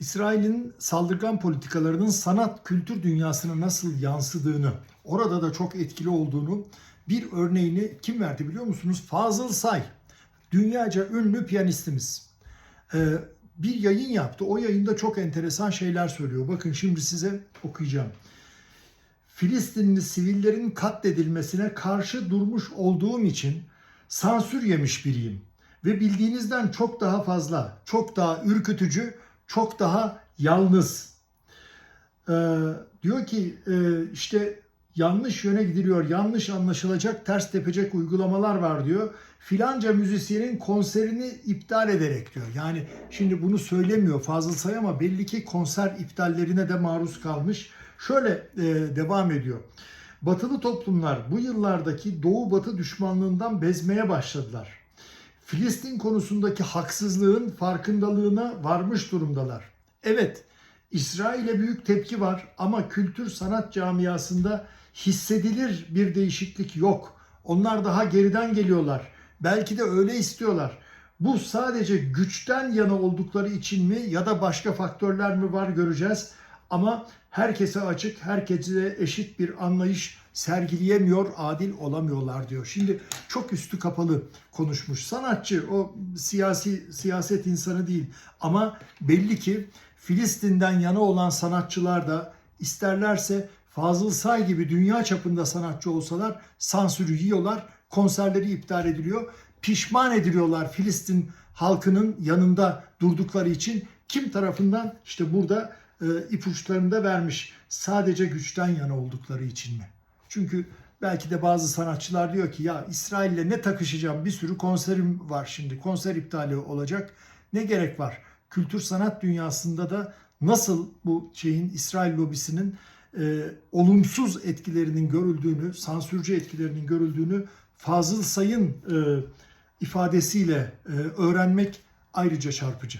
İsrail'in saldırgan politikalarının sanat kültür dünyasına nasıl yansıdığını, orada da çok etkili olduğunu bir örneğini kim verdi biliyor musunuz? Fazıl Say, dünyaca ünlü piyanistimiz. Ee, bir yayın yaptı. O yayında çok enteresan şeyler söylüyor. Bakın şimdi size okuyacağım. Filistinli sivillerin katledilmesine karşı durmuş olduğum için sansür yemiş biriyim. Ve bildiğinizden çok daha fazla, çok daha ürkütücü, çok daha yalnız. Ee, diyor ki e, işte yanlış yöne gidiliyor, yanlış anlaşılacak, ters tepecek uygulamalar var diyor. Filanca müzisyenin konserini iptal ederek diyor. Yani şimdi bunu söylemiyor Fazıl Say ama belli ki konser iptallerine de maruz kalmış. Şöyle e, devam ediyor. Batılı toplumlar bu yıllardaki Doğu Batı düşmanlığından bezmeye başladılar. Filistin konusundaki haksızlığın farkındalığına varmış durumdalar. Evet, İsrail'e büyük tepki var ama kültür sanat camiasında hissedilir bir değişiklik yok. Onlar daha geriden geliyorlar. Belki de öyle istiyorlar. Bu sadece güçten yana oldukları için mi ya da başka faktörler mi var göreceğiz. Ama herkese açık, herkese eşit bir anlayış sergileyemiyor, adil olamıyorlar diyor. Şimdi çok üstü kapalı konuşmuş. Sanatçı, o siyasi siyaset insanı değil. Ama belli ki Filistin'den yana olan sanatçılar da isterlerse Fazıl Say gibi dünya çapında sanatçı olsalar sansürü yiyorlar, konserleri iptal ediliyor. Pişman ediliyorlar Filistin halkının yanında durdukları için. Kim tarafından? İşte burada e, ipuçlarını da vermiş. Sadece güçten yana oldukları için mi? Çünkü belki de bazı sanatçılar diyor ki ya İsrail'le ne takışacağım bir sürü konserim var şimdi. Konser iptali olacak. Ne gerek var? Kültür sanat dünyasında da nasıl bu şeyin İsrail lobisinin e, olumsuz etkilerinin görüldüğünü, sansürcü etkilerinin görüldüğünü Fazıl Say'ın e, ifadesiyle e, öğrenmek ayrıca çarpıcı.